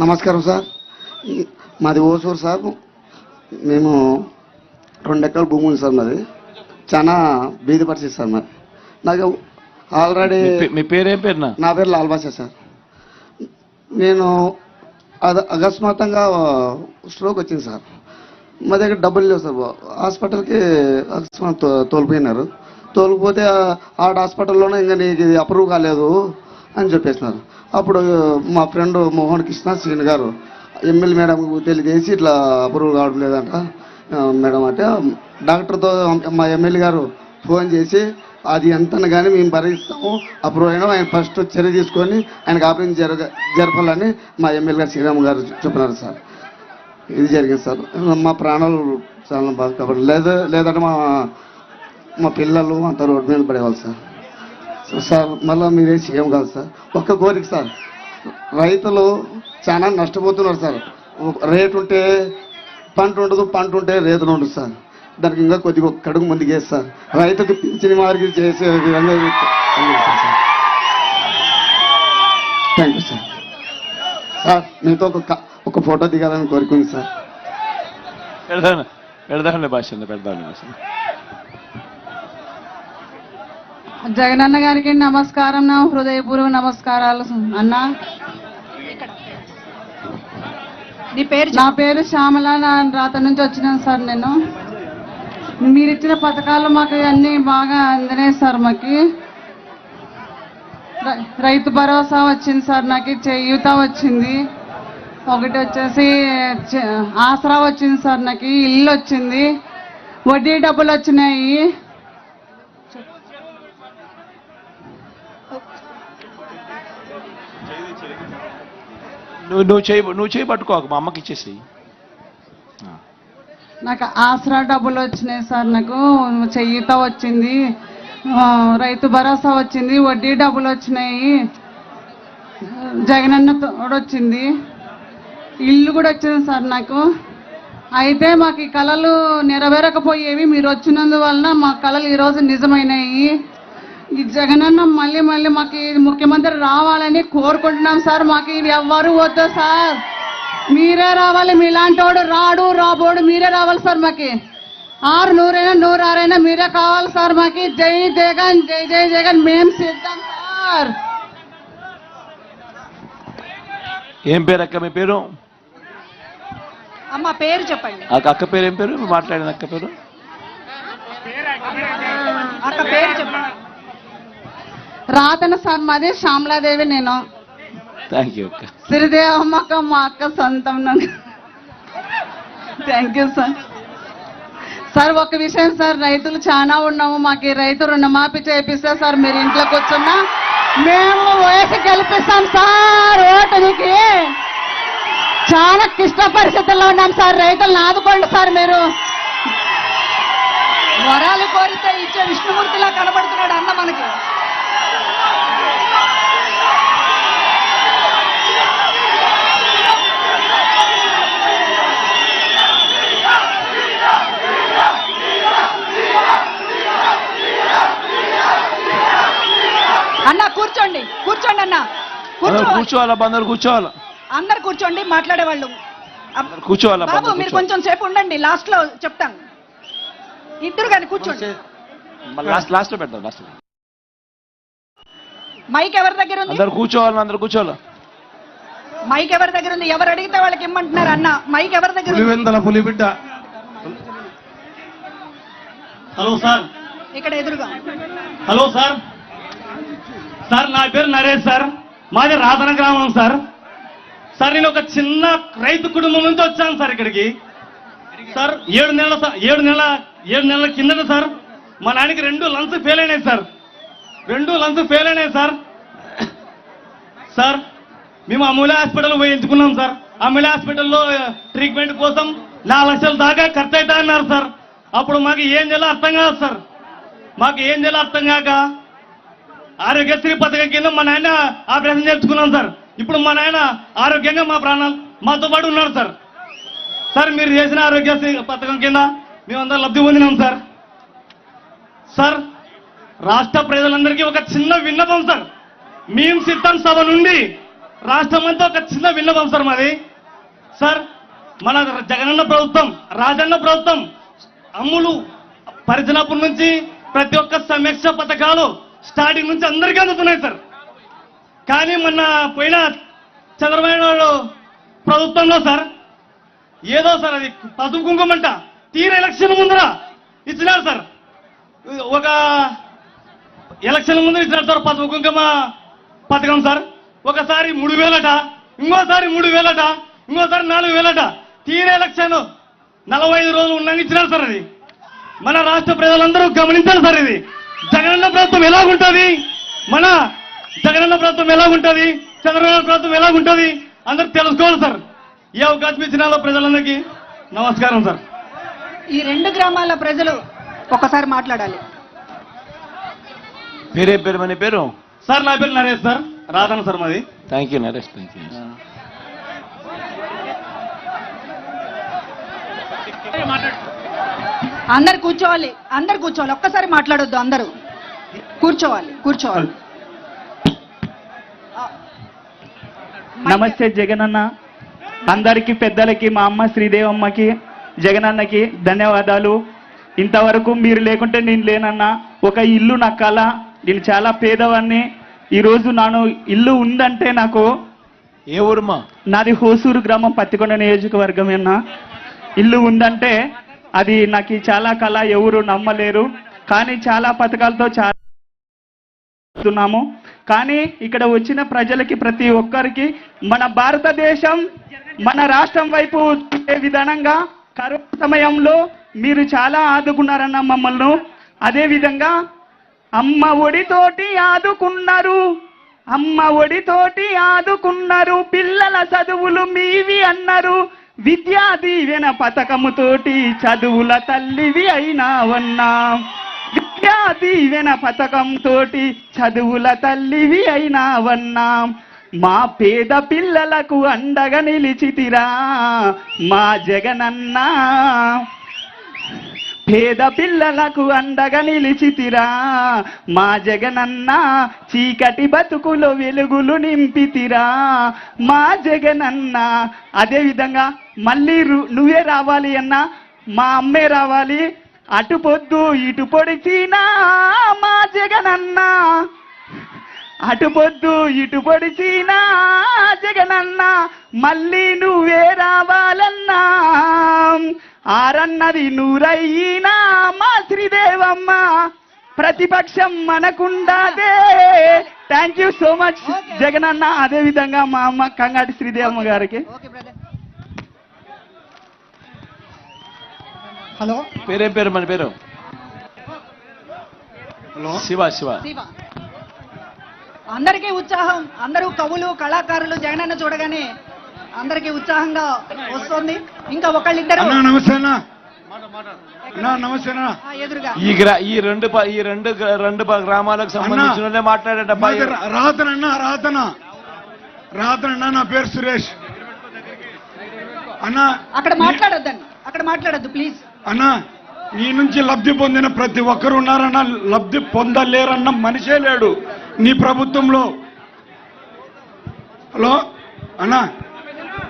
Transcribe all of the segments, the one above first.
నమస్కారం సార్. మాది ఓసూరు సార్. మేము రెండు ఎకరాల భూమి ఉంది సార్ మాది. చాలా బీది పరిస్థితి సార్ మరి నాకు ఆల్రెడీ మీ పే- మీ పేరేం నా పేరు లాల్ బాషా సార్. నేను అద అకస్మాత్తుగా స్ట్రోక్ వచ్చింది సార్. మా దగ్గర డబ్బులు లేవు సార్. హాస్పిటల్కి అకస్మాత్ తోలిపోయినారు. తోలిపోతే ఆ- ఆడ హాస్పిటల్లోనే ఇంకా నీకు ఇది అప్రూవ్ కాలేదు. అని చెప్పేసినారు అప్పుడు మా ఫ్రెండ్ మోహన్ కృష్ణ సీన్ గారు ఎమ్మెల్యే మేడం తెలియజేసి ఇట్లా అప్రూవ్ కావడం లేదంట. మేడం అంటే డాక్టర్తో మా ఎమ్మెల్యే గారు ఫోన్ చేసి అది ఎంత కానీ మేము భరిస్తాము అప్రూవ్ అయినా ఆయన ఫస్ట్ చర్య తీసుకొని ఆయనకు ఆపరేషన్ జరగ జరపాలని మా ఎమ్మెల్యే గారు శ్రీరామ్ గారు చెప్పినారు సార్. ఇది జరిగింది సార్. మా ప్రాణాలు చాలా బాగా కాబట్టి లేదా లేదంటే మా మా పిల్లలు అంత రోడ్డు మీద పడేవాళ్ళు సార్. సార్ మళ్ళీ మీరే సీఎం కాదు సార్. ఒక్క కోరిక సార్. రైతులు చాలా నష్టపోతున్నారు సార్. రేటు ఉంటే పంట ఉండదు పంట ఉంటే రేతులు ఉండదు సార్. దానికి ఇంకా కొద్దిగా కడుగు ముందుకు వేసి సార్. రైతుకి పింఛని వారికి చేసే విధంగా థ్యాంక్ యూ సార్. సార్ మీతో ఒక ఒక ఫోటో దిగాలని కోరుకుంది సార్. పెడదాను పెడదాంలే భాష పెడదాంలే భాష జగనన్న గారికి నమస్కారం నా హృదయపూర్వక నమస్కారాలు అన్న. నీ పేరు నా పేరు శ్యామల నా రాత నుంచి వచ్చినాను సార్ నేను. మీరు ఇచ్చిన పథకాలు మాకు అన్ని బాగా అందినాయి సార్ మాకు. రైతు భరోసా వచ్చింది సార్ నాకు చేయూత వచ్చింది. ఒకటి వచ్చేసి ఆసరా వచ్చింది సార్ నాకు ఇల్లు వచ్చింది. వడ్డీ డబ్బులు వచ్చినాయి. నువ్వు నువ్వు చేయి నువ్వు చేయి పట్టుకోకు మా అమ్మకి ఇచ్చేసి నాకు ఆసరా డబ్బులు వచ్చినాయి సార్ నాకు చెయ్యిత వచ్చింది. రైతు భరోసా వచ్చింది వడ్డీ డబ్బులు వచ్చినాయి. జగనన్న తోడు వచ్చింది. ఇల్లు కూడా వచ్చింది సార్ నాకు. అయితే మాకు ఈ కళలు నెరవేరకపోయేవి మీరు వచ్చినందువలన మా కళలు ఈరోజు నిజమైనాయి. ఈ జగనన్న మళ్ళీ మళ్ళీ మాకు ముఖ్యమంత్రి రావాలని కోరుకుంటున్నాం సార్. మాకు ఇది ఎవ్వరు వద్దు సార్. మీరే రావాలి మీలాంటి వాడు రాడు రాబోడు మీరే రావాలి సార్ మాకి. ఆరు నూరైనా నూరు ఆరైనా మీరే కావాలి సార్ మాకి. జై జగన్ జై జై జగన్ మేం సిద్ధం సార్. ఏం పేరు అక్క మీ పేరు? అమ్మ పేరు చెప్పండి. అక్క అక్క పేరు ఏం పేరు? మాట్లాడిన అక్క పేరు. అక్క పేరు చెప్పండి. రాతన సార్ మాది శ్యామలాదేవి నేను. థ్యాంక్ యూ అక్క. సిరిదేవమ్మక్క మా అక్క సొంతం థ్యాంక్ యూ సార్ సార్ ఒక విషయం సార్. రైతులు చాలా ఉన్నాము. మాకు ఈ రైతు రుణమాఫీ చేపిస్తే సార్ మీరు ఇంట్లో కూర్చున్నా మేము వేసి గెలిపిస్తాం సార్ ఓటునికి చాలా క్లిష్ట పరిస్థితుల్లో ఉన్నాం సార్. రైతులను ఆదుకోండి సార్ మీరు. వరాలు కోరితే ఇచ్చే విష్ణుమూర్తిలా కనబడుతున్నాడు అన్న మనకి అన్న కూర్చోండి కూర్చోండి అన్న అందరు కూర్చోవాలా? అందరు కూర్చోవాలా? అందరు కూర్చోండి మాట్లాడేవాళ్ళు. కూర్చోవాలా? బాబు మీరు. కొంచెం సేపు ఉండండి లాస్ట్లో చెప్తాను. ఇద్దరు కానీ కూర్చోండి. లాస్ట్ లాస్ట్లో పెడదాం లాస్ట్ మైక్ ఎవరి దగ్గర ఉంది? అందరు కూర్చోవాలి? అందరు కూర్చోవాలా? మైక్ ఎవరి దగ్గర ఉంది? ఎవరు అడిగితే వాళ్ళకి ఇమ్మంటున్నారు అన్న. మైక్ ఎవరి దగ్గర ఉంది? పులివెందల పులిబిడ్డ. Hello sir. ఇక్కడ ఎదురుగా. Hello sir. సార్ నా పేరు నరేష్ సార్. మాది రాధన గ్రామం సార్. సార్ నేను ఒక చిన్న రైతు కుటుంబం నుంచి వచ్చాను సార్ ఇక్కడికి. సార్ ఏడు నెలల ఏడు నెలల ఏడు నెలల కిందట సార్ మా నాన్నకి రెండు లంచ్ ఫెయిల్ అయినాయి సార్. రెండు లంచ్ ఫెయిల్ అయినాయి సార్. సార్ మేము అమూల్య హాస్పిటల్ పోయి ఎంచుకున్నాం సార్. అమూల్య హాస్పిటల్లో ట్రీట్మెంట్ కోసం నాలుగు లక్షల దాకా ఖర్చు అవుతా అన్నారు సార్. అప్పుడు మాకు ఏం చేయాలో అర్థం కాదు సార్. మాకు ఏం చేయాలో అర్థం కాక ఆరోగ్యశ్రీ పథకం కింద మా నాయన ఆపరేషన్ చేర్చుకున్నాం సార్. ఇప్పుడు మా నాయన ఆరోగ్యంగా మా ప్రాణాలు మాతో పాటు ఉన్నారు సార్. సార్ మీరు చేసిన ఆరోగ్యశ్రీ పథకం కింద మేమందరం లబ్ధి పొందినాం సార్. సార్ రాష్ట్ర ప్రజలందరికీ ఒక చిన్న విన్నపం సార్. మేము సిద్ధం సభ నుండి రాష్ట్రం అంతా ఒక చిన్న విన్నపం సార్ మాది. సార్ మన జగనన్న ప్రభుత్వం రాజన్న ప్రభుత్వం అమ్ములు పరిచినప్పటి నుంచి ప్రతి ఒక్క సమీక్ష పథకాలు స్టార్టింగ్ నుంచి అందరికీ అందుతున్నాయి సార్. కానీ మొన్న పోయిన చంద్రబాబు నాయుడు ప్రభుత్వంలో సార్ ఏదో సార్ అది పసుపు కుంకుమంట తీర ఎలక్షన్ ముందర ఇచ్చినారు సార్. ఒక ఎలక్షన్ ముందు ఇచ్చినారు సార్ పసుపు కుంకుమ పథకం సార్. ఒకసారి మూడు వేలట ఇంకోసారి మూడు వేలట ఇంకోసారి నాలుగు వేలట. తీర ఎలక్షన్ నలభై ఐదు రోజులు ఉన్నాక ఇచ్చినారు సార్ అది. మన రాష్ట్ర ప్రజలందరూ గమనించాలి సార్ ఇది. జగనన్న ప్రభుత్వం ఎలాగుంటది? మన జగనన్న ప్రభుత్వం ఎలాగుంటది? చంద్రబాబు ప్రభుత్వం ఎలాగుంటది? అందరూ తెలుసుకోవాలి సార్. ఏ అవకాశం ఇచ్చినాలో ప్రజలందరికీ నమస్కారం సార్. ఈ రెండు గ్రామాల ప్రజలు ఒకసారి మాట్లాడాలి. పేరే పేరు మన పేరు? సార్ నా పేరు నరేష్ సార్. రాధన్ సార్ మాది. Thank you Naresh. Thank you అందరు కూర్చోవాలి అందరు కూర్చోవాలి. ఒక్కసారి మాట్లాడొద్దు అందరూ. కూర్చోవాలి కూర్చోవాలి. నమస్తే జగనన్న. అందరికీ పెద్దలకి మా అమ్మ శ్రీదేవమ్మకి జగనన్నకి ధన్యవాదాలు. ఇంతవరకు మీరు లేకుంటే నేను లేనన్నా. ఒక ఇల్లు నా కళ. నేను చాలా పేదవాడిని. ఈరోజు నాను ఇల్లు ఉందంటే నాకు ఏ ఊరుమా నాది హోసూరు గ్రామం పత్తికొండ నియోజకవర్గం అన్న. ఇల్లు ఉందంటే అది నాకు చాలా కళ ఎవరు నమ్మలేరు. కానీ చాలా పథకాలతో చాలా కానీ ఇక్కడ వచ్చిన ప్రజలకి ప్రతి ఒక్కరికి మన భారతదేశం మన రాష్ట్రం వైపు చూసే విధానంగా కరోనా సమయంలో మీరు చాలా ఆదుకున్నారన్న మమ్మల్ని. అదే విధంగా అమ్మ ఒడితోటి ఆదుకున్నారు. అమ్మ ఒడితోటి ఆదుకున్నారు. పిల్లల చదువులు మీవి అన్నారు. విద్యా దీవెన పథకముతోటి చదువుల తల్లివి అయినావన్నా. విద్యా దీవెన పథకంతో చదువుల తల్లివి అయినావన్నా. మా పేద పిల్లలకు అండగా నిలిచితిరా మా జగనన్నా. పేద పిల్లలకు అండగా నిలిచితిరా మా జగనన్న. చీకటి బతుకులో వెలుగులు నింపితిరా మా జగనన్న. అదేవిధంగా మళ్ళీ నువ్వే రావాలి అన్నా మా అమ్మే రావాలి. అటు పొద్దు ఇటు పొడిచినా మా జగనన్న. అటు పొద్దు ఇటు పొడిచినా జగనన్న. మళ్ళీ నువ్వే రావాలన్నా. ఆరన్నది నూరయ్యినా మా శ్రీదేవమ్మ. ప్రతిపక్షం మనకుండాదే. Thank you so much. Jagananna. అదే విధంగా మా అమ్మ కంగాటి శ్రీదేవమ్మ గారికి ఓకే బ్రదర్ హలో. పేరే పేరు మన పేరు? హలో. శివ శివ. శివ. అందరికీ ఉత్సాహం. అందరూ కవులు కళాకారులు జగనన్న చూడగానే అందరికీ ఉత్సాహంగా వస్తుంది. ఇంకా ఒకళ్ళిద్దరు. అన్నా నమస్తే అన్నా. అన్నా నమస్తే అన్నా. ఆ, ఎదురుగా. ఈ గ్రా ఈ రెండు ప- ఈ రెండు రెండు ప- గ్రామాలకు సంబంధించిన వాళ్ళే మాట్లాడేటబ్బా మాది రా- రాతనన్న రాతన రాతనన్న నా పేరు సురేష్. అన్నా అక్కడ మాట్లాడొద్దండి. అక్కడ మాట్లాడొద్దు ప్లీజ్. అన్నా నీ నుంచి లబ్ధి పొందిన ప్రతి ఒక్కరు ఉన్నారన్నా లబ్ధి పొందలేరన్న మనిషే లేడు నీ ప్రభుత్వంలో. హలో అన్నా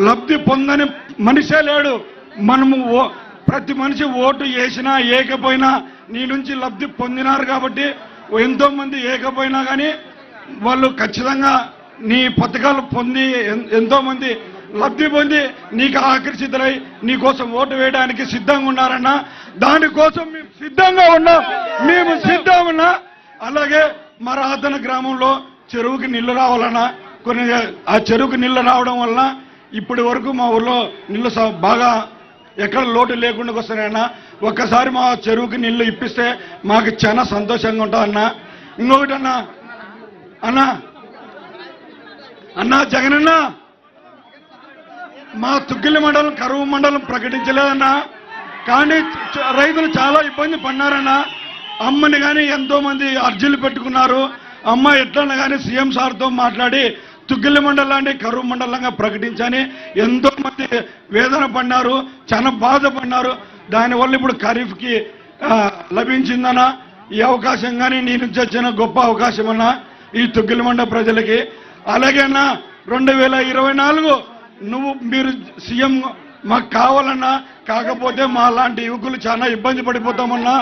లబ్ధి పొందని మనిషే లేడు. మనము ఓ- ప్రతి మనిషి ఓటు వేసినా ఏకపోయినా నీ నుంచి లబ్ధి పొందినారు కాబట్టి ఎంతో మంది ఏకపోయినా కానీ వాళ్ళు ఖచ్చితంగా నీ పథకాలు పొంది ఎంతో మంది లబ్ధి పొంది నీకు ఆకర్షితులై నీకోసం ఓటు వేయడానికి సిద్ధంగా ఉన్నారన్నా దానికోసం మేము సిద్ధంగా ఉన్నాం మేము సిద్ధంగా ఉన్నా అలాగే మా గ్రామంలో చెరువుకి నీళ్ళు రావాలన్నా కొన్ని ఆ చెరువుకి నీళ్ళు రావడం వలన ఇప్పటి వరకు మా ఊర్లో నీళ్ళు బాగా ఎక్కడ లోటు లేకుండా వస్తున్నాయన్నా ఒక్కసారి మా చెరువుకి నీళ్ళు ఇప్పిస్తే మాకు చాలా సంతోషంగా ఉంటుందన్నా ఇంకొకటి అన్నా అన్నా అన్నా జగనన్నా మా తుగ్గిలి మండలం కరువు మండలం ప్రకటించలేదన్నా. కానీ రైతులు చాలా ఇబ్బంది పడినారన్నా అమ్మని కానీ ఎంతో మంది అర్జీలు పెట్టుకున్నారు. అమ్మ ఎట్లన్నా కానీ సీఎం సార్తో మాట్లాడి తుగ్గిలి మండలాన్ని కరువు మండలంగా ప్రకటించని ఎంతో మంది వేదన పడినారు చాలా బాధపడినారు దానివల్ల ఇప్పుడు ఖరీఫ్కి ఆ, లభించిందన్నా. ఈ అవకాశం కానీ నేను చచ్చిన గొప్ప అవకాశం అన్నా ఈ తుగ్గిలిమండ ప్రజలకి. అలాగే రెండు వేల ఇరవై నాలుగు నువ్వు మీరు సీఎం మాకు కావాలన్నా కాకపోతే మా లాంటి యువకులు చాలా ఇబ్బంది పడిపోతామన్నా.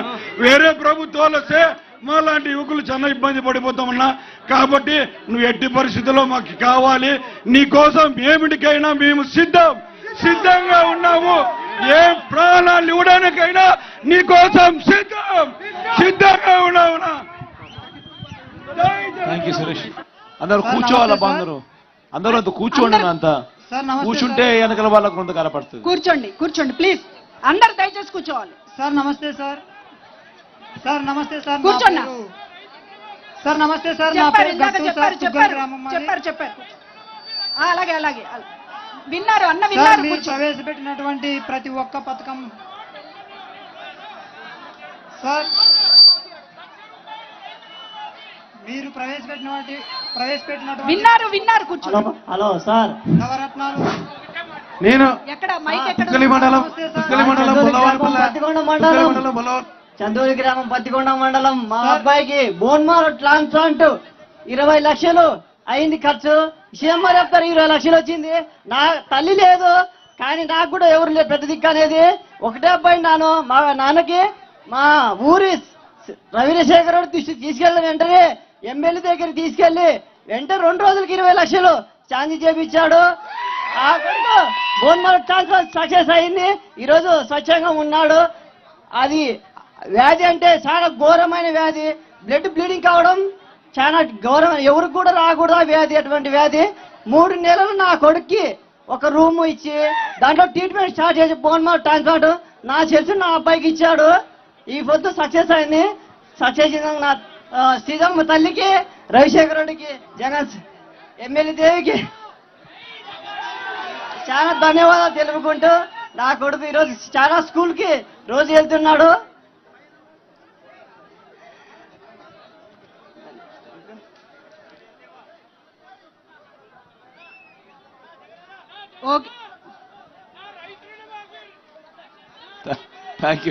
వేరే ప్రభుత్వాలు వస్తే మా లాంటి యువకులు చాలా ఇబ్బంది పడిపోతామన్నా. కాబట్టి నువ్వు ఎట్టి పరిస్థితుల్లో మాకు కావాలి. నీ కోసం ఏమిటికైనా మేము సిద్ధం సిద్ధంగా ఉన్నాము. ఏ ప్రాణాలు ఇవ్వడానికైనా నీ కోసం సిద్ధం సిద్ధంగా ఉన్నావునా థ్యాంక్ యూ సురేష్ అందరూ కూర్చోవాలబ్బా అందరూ అందరూ అంత కూర్చోండి అంతా. కూర్చుంటే వెనకాల వాళ్ళకు కొంత కనపడుతుంది. కూర్చోండి కూర్చోండి ప్లీజ్ అందరు దయచేసి కూర్చోవాలి. సార్ నమస్తే సార్ సార్ నమస్తే సార్. పేరు- సార్ నమస్తే సార్ చెప్పారు చెప్పారు చెప్పారు మాది. అలాగే అలాగే అలా. విన్నారు అన్న విన్నారు. ప్రవేశపెట్టినటువంటి ప్రతి ఒక్క పథకం సార్ మీరు ప్రవేశపెట్టినటువంటి విన్నారు విన్నారు కూర్చో. Hello sir. నవరత్నాలు. నేను ఎక్కడ? మైక్ ఎక్కడ మండలం మండలం మండలం. మండలం చందూరి గ్రామం పత్తికొండ మండలం. మా. అబ్బాయికి బోన్మార్ ట్రాన్స్ప్లాంట్ ఇరవై లక్షలు అయింది ఖర్చు. సీఎంఆర్ చెప్తారు ఇరవై లక్షలు వచ్చింది. నా తల్లి లేదు కానీ నాకు కూడా ఎవరు లేదు పెద్ద దిక్కు అనేది. ఒకటే అబ్బాయి నాను మా నాన్నకి మా ఊరి రవిశేఖర్ దృష్టి తీసుకెళ్ళిన వెంటనే ఎమ్మెల్యే దగ్గర తీసుకెళ్ళి వెంటనే రెండు రోజులకి ఇరవై లక్షలు ఛార్జీ చేపించాడు. ఆ కొడుకు బోన్మార్ సక్సెస్ అయింది. ఈరోజు స్వచ్ఛంగా ఉన్నాడు. అది వ్యాధి అంటే చాలా ఘోరమైన వ్యాధి. బ్లడ్ బ్లీడింగ్ కావడం చాలా ఘోరమైన ఎవరికి కూడా రాకూడదు ఆ వ్యాధి అటువంటి వ్యాధి. మూడు నెలలు నా కొడుక్కి ఒక రూమ్ ఇచ్చి దాంట్లో ట్రీట్మెంట్ స్టార్ట్ చేసి బోన్ మార్ట్ ట్రాన్స్ప్లాంట్ నా తెలిసి నా అబ్బాయికి ఇచ్చాడు. ఈ పొద్దు సక్సెస్ అయింది సక్సెస్ చేసిన నా తల్లికి రవిశేఖర్ రెడ్డికి జగన్ ఎమ్మెల్యే దేవికి. చాలా ధన్యవాదాలు తెలుపుకుంటూ నా కొడుకు ఈరోజు చాలా స్కూల్కి రోజు వెళ్తున్నాడు. ఓకే. Thank you